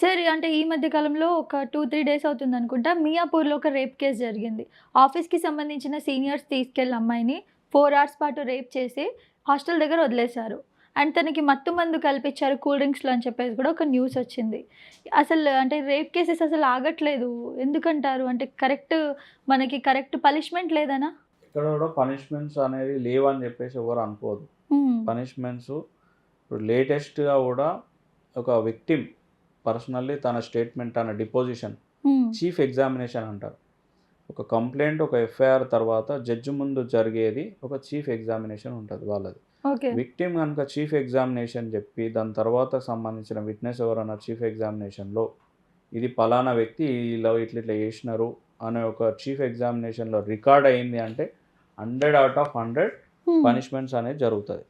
Sir అంటే ఈ మధ్య కాలంలో ఒక టూ త్రీ డేస్ అవుతుంది అనుకుంటా మియాపూర్లో ఒక రేప్ కేసు జరిగింది. ఆఫీస్కి సంబంధించిన సీనియర్స్ తీసుకెళ్ళిన అమ్మాయిని ఫోర్ అవర్స్ పాటు రేప్ చేసి హాస్టల్ దగ్గర వదిలేశారు. అండ్ తనకి మత్తు మందు కల్పించారు కూల్ డ్రింక్స్లో అని చెప్పేసి కూడా ఒక న్యూస్ వచ్చింది. అసలు అంటే రేప్ కేసెస్ అసలు ఆగట్లేదు. ఎందుకంటారు? అంటే కరెక్ట్ మనకి కరెక్ట్ పనిష్మెంట్ లేదనా? ఇక్కడ కూడా పనిష్మెంట్స్ అనేది లేవని చెప్పేసి ఎవరు అనుకోదు. పనిష్మెంట్స్ ఇప్పుడు లేటెస్ట్గా కూడా ఒక విక్టిమ్ పర్సనల్లీ తన స్టేట్మెంట్ తన డిపోజిషన్. చీఫ్ ఎగ్జామినేషన్ అంటారు. ఒక కంప్లైంట్ ఒక ఎఫ్ఐఆర్ తర్వాత జడ్జి ముందు జరిగేది ఒక చీఫ్ ఎగ్జామినేషన్ ఉంటుంది వాళ్ళది. విక్టిమ్ కనుక చీఫ్ ఎగ్జామినేషన్ చెప్పి దాని తర్వాత సంబంధించిన విట్నెస్ ఎవరైనా చీఫ్ ఎగ్జామినేషన్లో ఇది పలానా వ్యక్తి ఇలా ఇట్లా ఇట్లా చేసినారు అనే ఒక చీఫ్ ఎగ్జామినేషన్లో రికార్డ్ అయింది అంటే hundred out of hundred. Punishments అనేది జరుగుతుంది.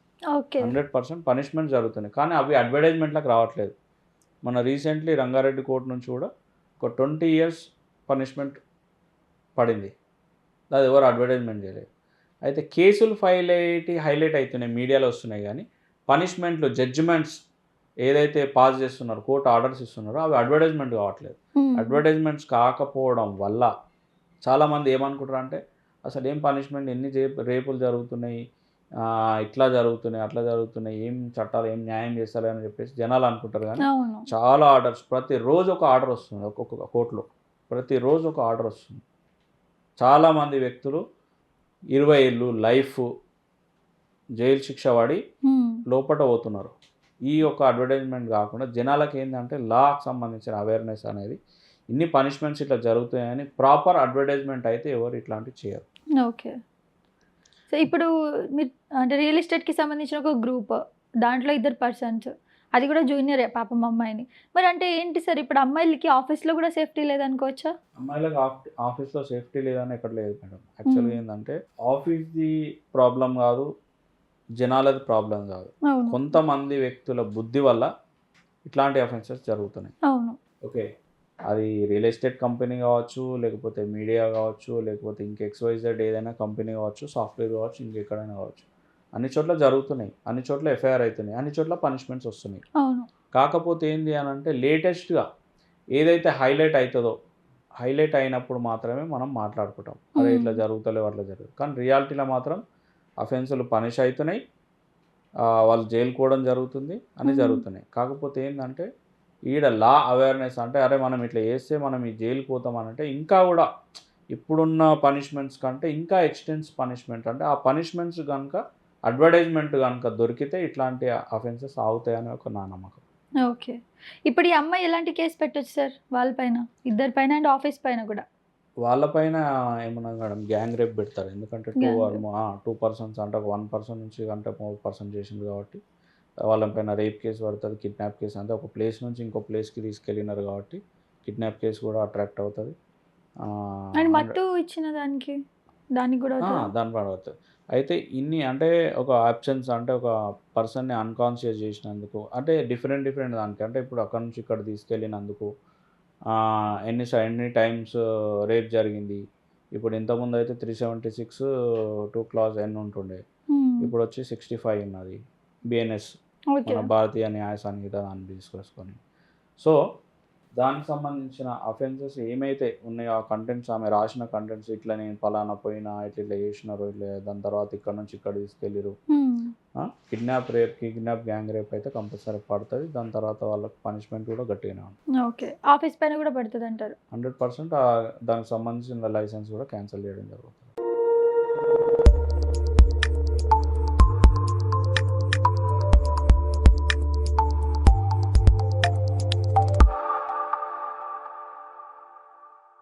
హండ్రెడ్ పర్సెంట్ పనిష్మెంట్ జరుగుతుంది. కానీ అవి అడ్వర్టైజ్మెంట్లకు రావట్లేదు. మన రీసెంట్లీ రంగారెడ్డి కోర్టు నుంచి కూడా ఒక ట్వంటీ ఇయర్స్ పనిష్మెంట్ పడింది. అది ఎవరు అడ్వర్టైజ్మెంట్ చేయలేదు. అయితే కేసులు ఫైల్ అయ్యి హైలైట్ అవుతున్నాయి మీడియాలో వస్తున్నాయి కానీ పనిష్మెంట్లు జడ్జిమెంట్స్ ఏదైతే పాస్ చేస్తున్నారో కోర్టు ఆర్డర్స్ ఇస్తున్నారో అవి అడ్వర్టైజ్మెంట్ కావట్లేదు. అడ్వర్టైజ్మెంట్స్ కాకపోవడం వల్ల చాలామంది ఏమనుకుంటారు అంటే అసలు ఏం పనిష్మెంట్ ఎన్ని రేపులు జరుగుతున్నాయి ఇట్లా జరుగుతున్నాయి అట్లా జరుగుతున్నాయి ఏం చట్టాలు ఏం న్యాయం చేస్తారు అని చెప్పేసి జనాలు అనుకుంటారు కానీ చాలా ఆర్డర్స్ ప్రతిరోజు ఒక ఆర్డర్ వస్తుంది ఒక్కొక్క కోర్టులో ప్రతిరోజు ఒక ఆర్డర్ వస్తుంది. చాలామంది వ్యక్తులు ఇరవై ఏళ్ళు లైఫ్ జైలు శిక్ష పడి. లోపట పోతున్నారు. ఈ యొక్క అడ్వర్టైజ్మెంట్ కాకుండా జనాలకి ఏంటంటే లాకి సంబంధించిన అవేర్నెస్ అనేది ఇన్ని పనిష్మెంట్స్ ఇట్లా జరుగుతాయని ప్రాపర్ అడ్వర్టైజ్మెంట్ అయితే ఎవరు ఇట్లాంటివి చేయరు. ఓకే. సో ఇప్పుడు మీరు అంటే రియల్ ఎస్టేట్కి సంబంధించిన ఒక గ్రూప్ దాంట్లో ఇద్దరు పర్సన్స్ అది కూడా జూనియరే పాపం అమ్మాయిని. మరి అంటే ఏంటి సార్? ఇప్పుడు అమ్మాయిలకి ఆఫీస్లో కూడా సేఫ్టీ లేదనుకోవచ్చా? అమ్మాయిలకు ఆఫ్ ఆఫీస్లో సేఫ్టీ లేదని ఎక్కడ లేదు మేడం. యాక్చువల్గా. ఏంటంటే ఆఫీస్ది ప్రాబ్లం కాదు జనాలది ప్రాబ్లం కాదు. కొంతమంది వ్యక్తుల బుద్ధి వల్ల ఇట్లాంటి అఫెన్సెస్ జరుగుతున్నాయి. అవును. ఓకే. అది రియల్ ఎస్టేట్ కంపెనీ కావచ్చు లేకపోతే మీడియా కావచ్చు లేకపోతే ఇంక ఎక్స్వైజెడ్ ఏదైనా కంపెనీ కావచ్చు సాఫ్ట్వేర్ కావచ్చు ఇంకెక్కడైనా కావచ్చు. అన్ని చోట్ల జరుగుతున్నాయి. అన్ని చోట్ల ఎఫ్ఐఆర్ అవుతున్నాయి అన్ని చోట్ల పనిష్మెంట్స్ వస్తున్నాయి. కాకపోతే ఏంటి అని అంటే లేటెస్ట్గా ఏదైతే హైలైట్ అవుతుందో హైలైట్ అయినప్పుడు మాత్రమే మనం మాట్లాడుకుంటాం. అదే ఇట్లా. జరుగుతలేవు అట్లా జరుగుతుంది కానీ రియాలిటీలో మాత్రం అఫెన్సులు పనిష్ అవుతున్నాయి వాళ్ళు జైలుకోవడం జరుగుతుంది. అన్నీ Hmm. జరుగుతున్నాయి. కాకపోతే ఏంటంటే ఈడ లా అవేర్నెస్ అంటే అరే మనం ఇట్లా చేస్తే మనం ఈ జైలు పోతామనంటే ఇంకా కూడా ఇప్పుడున్న పనిష్మెంట్స్ కంటే ఇంకా ఎక్స్టెన్స్ పనిష్మెంట్ అంటే ఆ పనిష్మెంట్స్ కనుక అడ్వర్టైజ్మెంట్ కనుక దొరికితే ఇట్లాంటి అఫెన్సెస్ ఆగుతాయని ఒక నా నమ్మకం. ఓకే. ఇప్పుడు ఈ అమ్మాయి ఎలాంటి కేసు పెట్టొచ్చు సార్? వాళ్ళపైన ఇద్దరి పైన అండ్ ఆఫీస్ పైన కూడా? వాళ్ళపైన ఏమన్నా మేడం గ్యాంగ్ రేప్ పెడతారు. ఎందుకంటే టూ. టూ పర్సన్స్ అంటే ఒక వన్ పర్సన్ నుంచి అంటే మూడు పర్సన్ చేసింది కాబట్టి. వాళ్ళపైన రేప్ కేసు పడుతుంది కిడ్నాప్ కేసు అంటే ఒక ప్లేస్ నుంచి ఇంకో ప్లేస్కి తీసుకెళ్ళినారు కాబట్టి కిడ్నాప్ కేసు కూడా అట్రాక్ట్ అవుతుంది అండ్ మత్తు ఇచ్చిన దానికి దానికి కూడా? దాని పడవచ్చు అయితే ఇన్ని అంటే ఒక ఆప్షన్స్ అంటే ఒక పర్సన్ని అన్కాన్షియస్ చేసినందుకు అంటే డిఫరెంట్ డిఫరెంట్ దానికి అంటే ఇప్పుడు అక్కడ నుంచి ఇక్కడ తీసుకెళ్ళినందుకు ఎన్ని ఎన్ని టైమ్స్ రేప్ జరిగింది ఇప్పుడు ఇంతకుముందు అయితే three seventy six two class N ఉంటుండే. ఇప్పుడు వచ్చి సిక్స్టీ ఫైవ్ ఉన్నది బిఎన్ఎస్ మన భారతీయ న్యాయ సంహిత దాన్ని తీసుకొసుకొని సో దానికి సంబంధించిన అఫెన్సెస్ ఏమైతే ఉన్నాయో ఆ కంటెంట్స్ ఆమె రాసిన కంటెంట్స్ ఇట్లా నేను పలానా పోయినా ఇట్లా ఇట్లా చేసినారు ఇట్లా దాని తర్వాత ఇక్కడ నుంచి ఇక్కడ తీసుకెళ్ళిరు. Kidnap rape kidnap gang rape అయితే కంపల్సరీ పడుతుంది. దాని తర్వాత వాళ్ళకి పనిష్మెంట్ కూడా గట్టిగానే ఉంటుంది. ఓకే ఆఫీస్ పైన కూడా పడుతుంది అంటారు హండ్రెడ్ పర్సెంట్ దానికి సంబంధించిన లైసెన్స్ కూడా క్యాన్సిల్ చేయడం జరుగుతుంది.